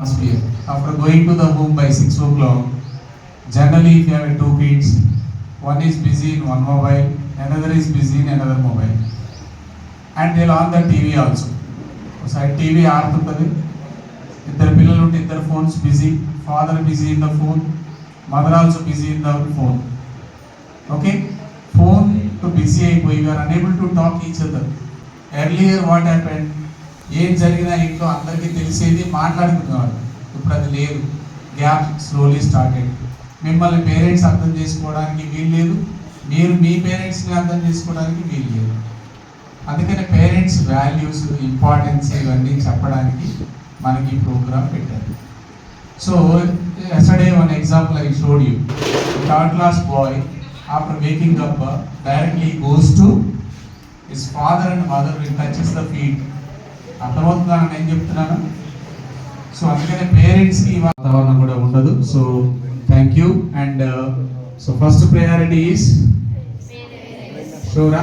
atmosphere. After going to the home by 6 o'clock, generally if you have two kids, one is busy in one mobile, another is busy in another mobile. And they'll on the TV also. ఒకసారి TV ఆడుతుంటుంది ఇద్దరు పిల్లలు ఉంటే ఇద్దరు phones busy father busy in the phone mother also busy in the phone okay phone to busy అయిపోయి are unable to talk each other earlier what happened ఏం జరిగినా ఇంట్లో అందరికీ తెలిసేది మాట్లాడుకునేవాళ్ళు. ఇప్పుడు అది లేదు. Gap slowly started. మిమ్మల్ని పేరెంట్స్ అర్థం చేసుకోవడానికి వీలు లేదు. మీరు మీ పేరెంట్స్ని అర్థం చేసుకోవడానికి వీలు లేదు. అందుకని పేరెంట్స్ వాల్యూస్ ఇంపార్టెన్స్ ఇవన్నీ చెప్పడానికి మనకి ప్రోగ్రామ్ పెట్టారు. So yesterday one example I showed you third class boy after waking up directly goes to his father and mother will touches the feet అర్థమవుతుందని నేను చెప్తున్నాను. సో అందుకనే పేరెంట్స్కి వాతావరణం కూడా ఉండదు. So thank you and so first priority is sure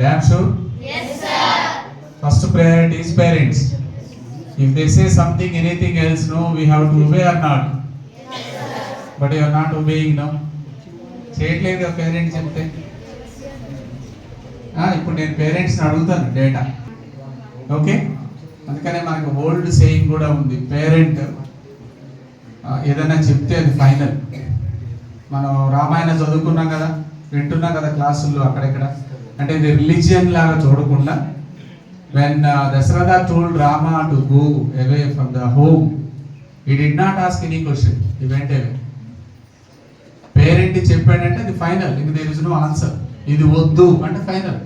damn sure first priority is parents if they say something anything else no we have to obey or not but you are not obeying no చేయట్లేదు parents చెప్తే? ఇప్పుడు నేను పేరెంట్స్ని అడుగుతాను data okay అందుకనే మనకు old saying కూడా ఉంది. పేరెంట్ ఏదైనా చెప్తే అది ఫైనల్ మనం రామాయణ చదువుకున్నాం కదా వింటున్నాం కదా క్లాసుల్లో అక్కడెక్కడ? అంటే ఇది రిలీజియన్ లాగా చూడకుండా when Dasharatha told Rama to go away from the home he did not ask any question he went parent చెప్పాడంటే అది ఫైనల్ ఇంక దేర్ ఇస్ నో ఆన్సర్ ఇది వద్దు అంటే ఫైనల్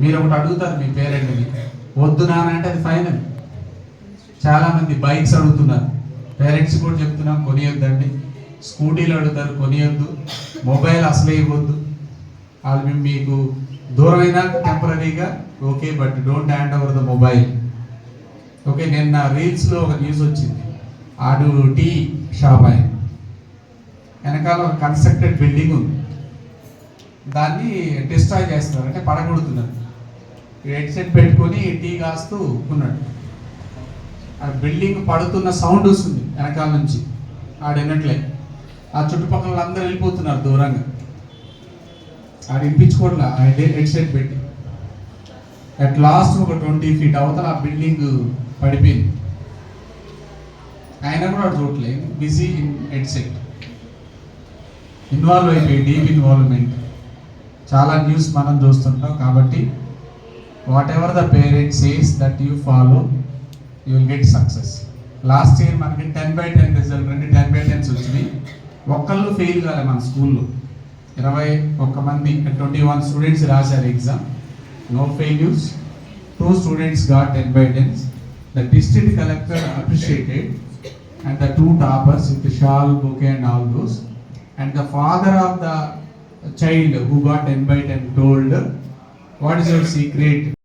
మీరు ఒకటి అడుగుతారు మీ పేరెంట్ని వద్దు నానంటే అది ఫైనల్ చాలామంది బైక్స్ అడుగుతున్నారు. పేరెంట్స్ కూడా చెప్తున్నాం కొనియొద్దండి. స్కూటీలు అడుగుతారు కొనియొద్దు. మొబైల్ అసలే ఇవ్వద్దు. వాళ్ళు మేము మీకు దూరమైనా టెంపరీగా okay but don't hand over the mobile. Okay నిన్న రీల్స్లో ఒక న్యూస్ వచ్చింది. ఆడు టీ షాప్ ఆయన. వెనకాల ఒక కన్స్ట్రక్టెడ్ బిల్డింగ్ ఉంది. దాన్ని డిస్ట్రాయ్ చేస్తున్నారు అంటే పడగొడుతున్నారు. హెడ్సెట్ పెట్టుకొని టీ కాస్తూ ఉన్నాడు. ఆ బిల్డింగ్ పడుతున్న సౌండ్ వస్తుంది వెనకాల నుంచి. ఆడినట్లే వినట్లే. ఆ చుట్టుపక్కల అందరూ వెళ్ళిపోతున్నారు దూరంగా. ఆడు వినిపించుకోవట్లే ఆ హెడ్సెట్ పెట్టి. అట్ లాస్ట్ ఒక ట్వంటీ ఫీట్ అవతల ఆ బిల్డింగ్ పడిపోయింది. ఆయన కూడా ఆడు చూడలేదు బిజీ ఇన్ హెడ్సెట్ ఇన్వాల్వ్ అయిపోయి డీప్ ఇన్వాల్వ్మెంట్. చాలా న్యూస్ మనం చూస్తుంటాం కాబట్టి whatever the parents says that you follow you will get success last year మనకి టెన్ బై టెన్ రిజల్ట్ రెండు టెన్ బై టెన్స్ వచ్చినాయి. ఒక్కళ్ళు ఫెయిల్ కాలే మన స్కూల్లో. ఇరవై ఒక్క మంది ట్వంటీ వన్ స్టూడెంట్స్ రాశారు exam no failures two స్టూడెంట్స్గా ten by tens the district collector appreciated and the two toppers with shawl bouquet and all those and the father of the child who got ten by ten told what is your secret?